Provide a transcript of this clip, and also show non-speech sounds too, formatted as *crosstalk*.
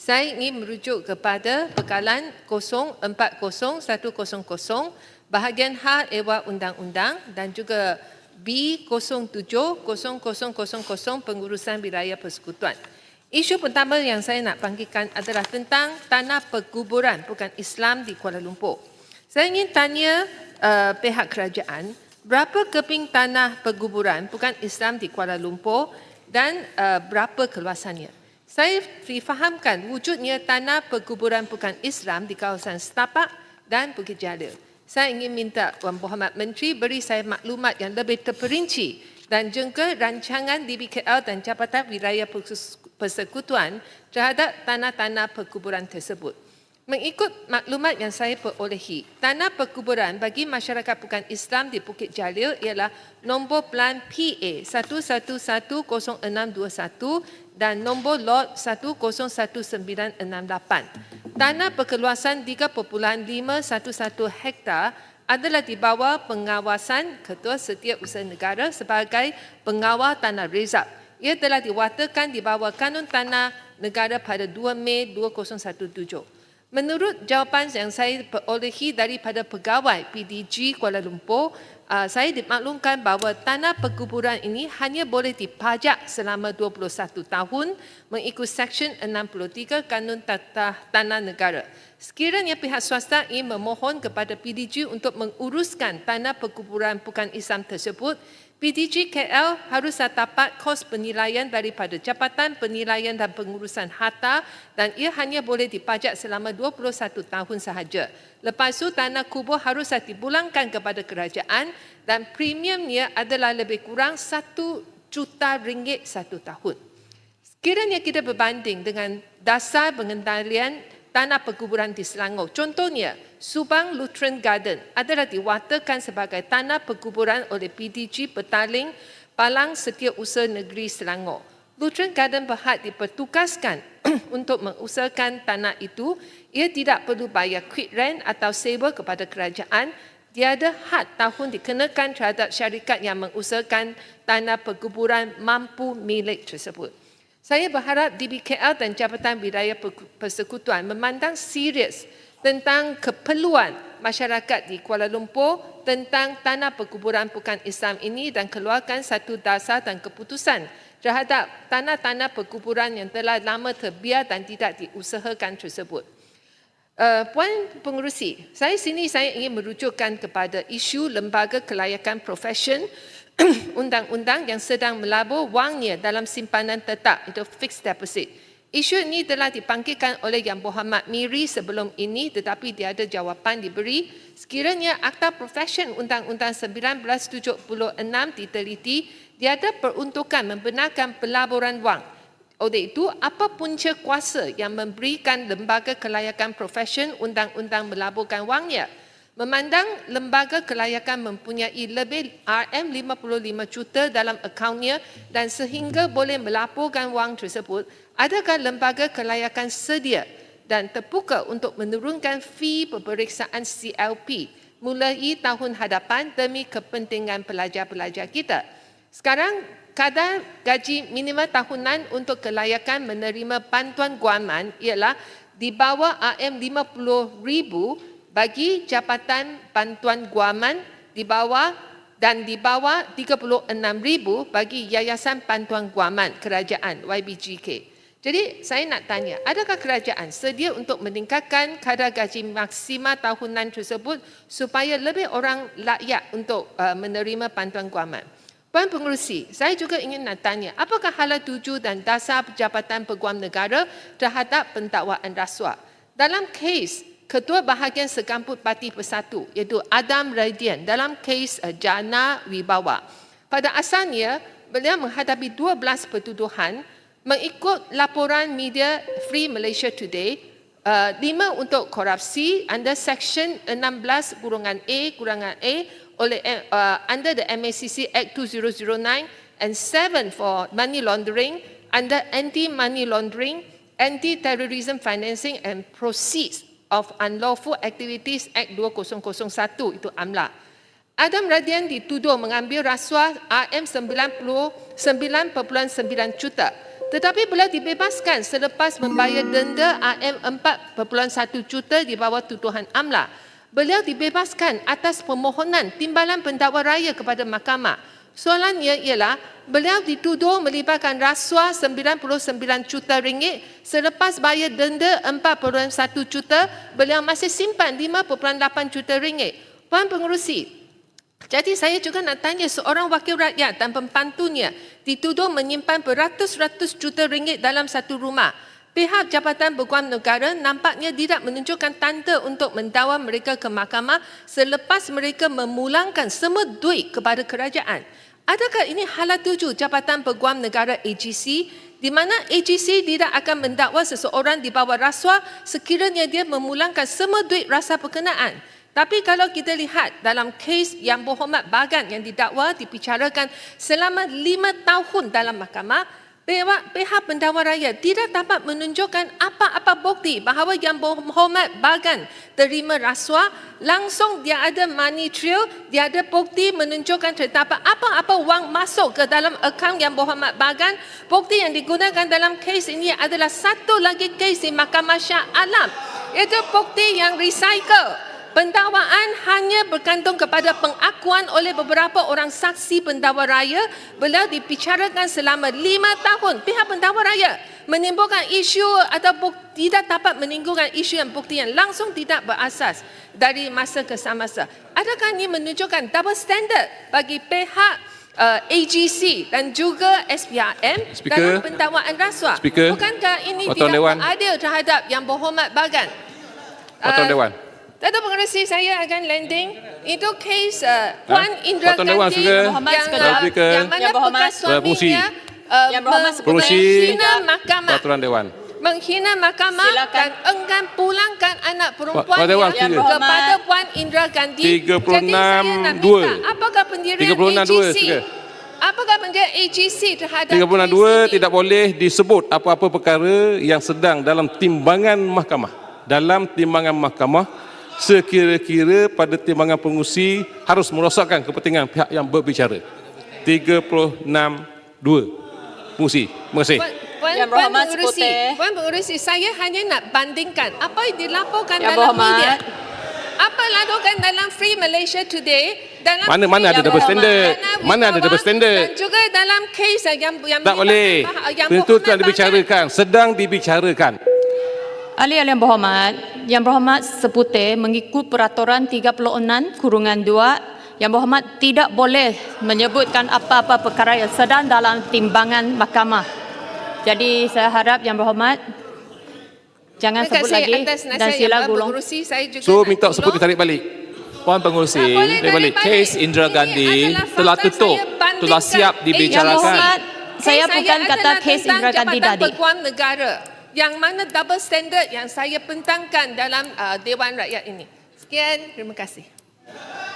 saya ingin merujuk kepada bekalan 040100 bahagian H Ewa Undang-Undang dan juga B070000 pengurusan wilayah persekutuan. Isu pertama yang saya nak bangkitkan adalah tentang tanah perkuburan bukan Islam di Kuala Lumpur. Saya ingin tanya uh, pihak kerajaan, berapa keping tanah perkuburan bukan Islam di Kuala Lumpur dan uh, berapa keluasannya? Saya difahamkan wujudnya tanah perkuburan bukan Islam di kawasan Setapak dan Bukit Jalil. Saya ingin minta Tuan Muhammad Menteri beri saya maklumat yang lebih terperinci dan juga rancangan DBKL dan Jabatan Wilayah Persekutuan terhadap tanah-tanah perkuburan tersebut. Mengikut maklumat yang saya perolehi, tanah perkuburan bagi masyarakat bukan Islam di Bukit Jalil ialah nombor plan PA 1110621 dan nombor lot 101968. Tanah berkeluasan 3.511 hektar adalah di bawah pengawasan Ketua Setiausaha Negara sebagai pengawal tanah rezab. Ia telah diwatakan di bawah Kanun Tanah Negara pada 2 Mei 2017. Menurut jawapan yang saya perolehi daripada pegawai PDG Kuala Lumpur, uh, saya dimaklumkan bahawa tanah perkuburan ini hanya boleh dipajak selama 21 tahun mengikut Seksyen 63 Kanun Tata Tanah Negara. Sekiranya pihak swasta ingin memohon kepada PDG untuk menguruskan tanah perkuburan bukan Islam tersebut, PDG KL harus dapat kos penilaian daripada Jabatan Penilaian dan Pengurusan Harta dan ia hanya boleh dipajak selama 21 tahun sahaja. Lepas itu tanah kubur harus dipulangkan kepada kerajaan dan premiumnya adalah lebih kurang 1 juta ringgit satu tahun. Sekiranya kita berbanding dengan dasar pengendalian tanah perkuburan di Selangor. Contohnya, Subang Lutheran Garden adalah diwatakan sebagai tanah perkuburan oleh PDG Petaling Palang Setiausaha Negeri Selangor. Lutheran Garden berhad dipertugaskan *clears throat* untuk mengusahakan tanah itu. Ia tidak perlu bayar quit rent atau sewa kepada kerajaan. Tiada had tahun dikenakan terhadap syarikat yang mengusahakan tanah perkuburan mampu milik tersebut. Saya berharap DBKL dan Jabatan Wilayah Persekutuan memandang serius tentang keperluan masyarakat di Kuala Lumpur tentang tanah perkuburan bukan Islam ini dan keluarkan satu dasar dan keputusan terhadap tanah-tanah perkuburan yang telah lama terbiar dan tidak diusahakan tersebut. Uh, Puan Pengurusi, saya sini saya ingin merujukkan kepada isu lembaga kelayakan profesion *clears throat* undang-undang yang sedang melabur wangnya dalam simpanan tetap itu fixed deposit. Isu ini telah dipangkitkan oleh Yang Muhammad Miri sebelum ini tetapi tiada jawapan diberi. Sekiranya Akta Profession Undang-Undang 1976 diteliti, tiada peruntukan membenarkan pelaburan wang. Oleh itu, apa punca kuasa yang memberikan lembaga kelayakan profesion undang-undang melaburkan wangnya? Memandang lembaga kelayakan mempunyai lebih RM55 juta dalam akaunnya dan sehingga boleh melaporkan wang tersebut, adakah lembaga kelayakan sedia dan terbuka untuk menurunkan fee peperiksaan CLP mulai tahun hadapan demi kepentingan pelajar-pelajar kita? Sekarang, kadar gaji minima tahunan untuk kelayakan menerima bantuan guaman ialah di bawah RM50,000 bagi Jabatan Bantuan Guaman di bawah dan di bawah 36,000 bagi Yayasan Bantuan Guaman Kerajaan YBGK. Jadi saya nak tanya, adakah kerajaan sedia untuk meningkatkan kadar gaji maksima tahunan tersebut supaya lebih orang layak untuk uh, menerima bantuan guaman? Puan Pengurusi, saya juga ingin nak tanya, apakah hala tuju dan dasar Jabatan Peguam Negara terhadap pentakwaan rasuah? Dalam kes Ketua Bahagian Sekamput Parti Persatu iaitu Adam Radian dalam kes uh, Jana Wibawa. Pada asalnya, beliau menghadapi 12 pertuduhan mengikut laporan media Free Malaysia Today, uh, lima untuk korupsi under Section 16 kurungan A kurungan A oleh uh, under the MACC Act 2009 and seven for money laundering under Anti-Money Laundering, Anti-Terrorism Financing and Proceeds of Unlawful Activities Act 2001 itu AMLA. Adam Radian dituduh mengambil rasuah RM99.9 juta Tetapi beliau dibebaskan selepas membayar denda AM 4.1 juta di bawah tuduhan AMLA. Beliau dibebaskan atas permohonan timbalan pendakwa raya kepada mahkamah. Soalannya ialah beliau dituduh melibatkan rasuah 99 juta ringgit selepas bayar denda 4.1 juta beliau masih simpan 5.8 juta ringgit. Puan Pengerusi, jadi saya juga nak tanya seorang wakil rakyat dan pembantunya dituduh menyimpan beratus-ratus juta ringgit dalam satu rumah. Pihak Jabatan Peguam Negara nampaknya tidak menunjukkan tanda untuk mendakwa mereka ke mahkamah selepas mereka memulangkan semua duit kepada kerajaan. Adakah ini halat tuju Jabatan Peguam Negara AGC di mana AGC tidak akan mendakwa seseorang di bawah rasuah sekiranya dia memulangkan semua duit rasa berkenaan? Tapi kalau kita lihat dalam kes yang Berhormat Bagan yang didakwa dibicarakan selama lima tahun dalam mahkamah, pihak, pihak pendakwa raya tidak dapat menunjukkan apa-apa bukti bahawa yang Berhormat Bagan terima rasuah, langsung dia ada money trail, dia ada bukti menunjukkan terdapat apa-apa wang masuk ke dalam akaun yang Berhormat Bagan. Bukti yang digunakan dalam kes ini adalah satu lagi kes di Mahkamah Syah Alam. Itu bukti yang recycle. Pendakwaan hanya bergantung kepada pengakuan oleh beberapa orang saksi pendakwa raya. Beliau dibicarakan selama lima tahun. Pihak pendakwa raya menimbulkan isu atau bukti, tidak dapat menimbulkan isu yang bukti yang langsung tidak berasas dari masa ke masa. Adakah ini menunjukkan double standard bagi pihak uh, AGC dan juga SPRM Speaker. dalam pendakwaan rasuah? Speaker. Bukankah ini Waktuan tidak Dewan. adil terhadap yang berhormat bagan? Uh, Dewan. Dato' Pengerusi saya akan landing. Itu kes uh, Puan Indra Waktuan Dewan, Gandhi Speaker. yang, Berhormat, uh, yang mana Yang berhormat. bekas suaminya uh, Yang berhormat, meng- Pengerusi. menghina mahkamah. Peraturan Dewan. Menghina mahkamah Silakan. dan enggan pulangkan anak perempuan Dewan, yang kepada Puan Indra Gandhi. 36 Jadi saya nak dua. minta, apakah pendirian 36 dua, AGC? Speaker. Apakah pendirian AGC terhadap 32 kes ini? tidak boleh disebut apa-apa perkara yang sedang dalam timbangan mahkamah. Dalam timbangan mahkamah, sekira-kira pada timbangan pengusi harus merosakkan kepentingan pihak yang berbicara. 36 2. Pengusi. Terima kasih. Puan, Puan, Yang Puan berhormat Pengerusi, saya hanya nak bandingkan apa yang dilaporkan Yang dalam berhormat. media. Apa lakukan dalam Free Malaysia Today, dalam Mana mana ada double standard? Mana ada double standard? Dan juga dalam kes yang yang Tak boleh. melibatkan- yang Tentu berhormat telah dibicarakan, sedang dibicarakan. Ahli yang berhormat, yang berhormat seputih mengikut peraturan 36 kurungan 2 yang berhormat tidak boleh menyebutkan apa-apa perkara yang sedang dalam timbangan mahkamah. Jadi saya harap yang berhormat jangan Terima sebut lagi dan sila gulung. Pengerusi. Saya juga So minta sebut ditarik balik. Puan boleh Dia balik. balik. kes Indira Ini Gandhi adalah telah fakta tutup, saya telah siap Eh, dibicarakan. Yang berhormat, Kes saya bukan kata adalah kes Indira Gandhi Jabatan tadi. Peguam Negara yang mana double standard yang saya pentangkan dalam uh, Dewan Rakyat ini. Sekian, terima kasih. Yeah.